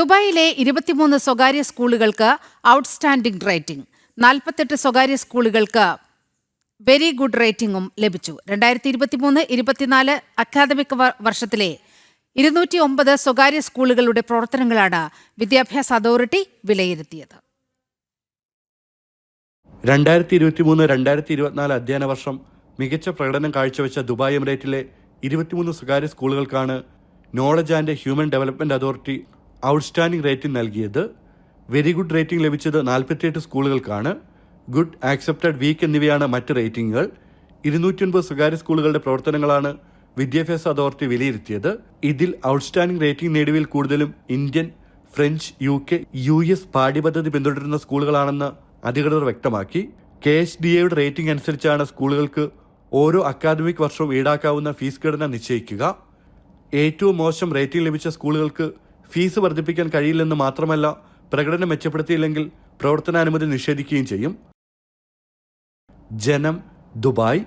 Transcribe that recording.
ദുബായിലെ ഇരുപത്തിമൂന്ന് സ്വകാര്യ സ്കൂളുകൾക്ക് ഔട്ട്സ്റ്റാൻഡിംഗ് റേറ്റിംഗ് നാൽപ്പത്തെട്ട് സ്വകാര്യ സ്കൂളുകൾക്ക് വെരി ഗുഡ് റേറ്റിംഗും ലഭിച്ചു. രണ്ടായിരത്തി ഇരുപത്തിമൂന്ന് ഇരുപത്തിനാല് അക്കാദമിക് വർഷത്തിലെ ഇരുന്നൂറ്റി ഒമ്പത് സ്വകാര്യ സ്കൂളുകളുടെ പ്രവർത്തനങ്ങളാണ് വിദ്യാഭ്യാസ അതോറിറ്റി വിലയിരുത്തിയത്. രണ്ടായിരത്തി ഇരുപത്തി മൂന്ന് രണ്ടായിരത്തി ഇരുപത്തിനാല് അധ്യയന വർഷം മികച്ച പ്രകടനം കാഴ്ചവെച്ച ദുബായ് എമിറേറ്റിലെ ഇരുപത്തിമൂന്ന് സ്വകാര്യ സ്കൂളുകൾക്കാണ് knowledge and human development authority outstanding rating നൽകിയത്. വെരി ഗുഡ് റേറ്റിംഗ് ലഭിച്ചത് നാൽപ്പത്തിയെട്ട് സ്കൂളുകൾക്കാണ്. ഗുഡ് ആക്സെപ്റ്റഡ് വീക്ക് എന്നിവയാണ് മറ്റ് റേറ്റിംഗുകൾ ഇരുന്നൂറ്റിയൊൻപത് സ്വകാര്യ സ്കൂളുകളുടെ പ്രവർത്തനങ്ങളാണ് വിദ്യാഭ്യാസ അതോറിറ്റി വിലയിരുത്തിയത്. ഇതിൽ ഔട്ട്സ്റ്റാൻഡിംഗ് റേറ്റിംഗ് നേടിയവയിൽ കൂടുതലും Indian French U K U S പാഠ്യപദ്ധതി പിന്തുടരുന്ന സ്കൂളുകളാണെന്ന് അധികൃതർ വ്യക്തമാക്കി. കെ എച്ച് ഡി എയുടെ റേറ്റിംഗ് അനുസരിച്ചാണ് സ്കൂളുകൾക്ക് ഓരോ അക്കാദമിക് വർഷവും ഈടാക്കാവുന്ന ഫീസ് ഘടന നിശ്ചയിക്കുക. ഏറ്റവും മോശം റേറ്റിംഗ് ലഭിച്ച സ്കൂളുകൾക്ക് ഫീസ് വർദ്ധിപ്പിക്കാൻ കഴിയില്ലെന്ന് മാത്രമല്ല പ്രകടനം മെച്ചപ്പെടുത്തിയില്ലെങ്കിൽ പ്രവർത്തനാനുമതി നിഷേധിക്കുകയും ചെയ്യും. ജനം ദുബായ്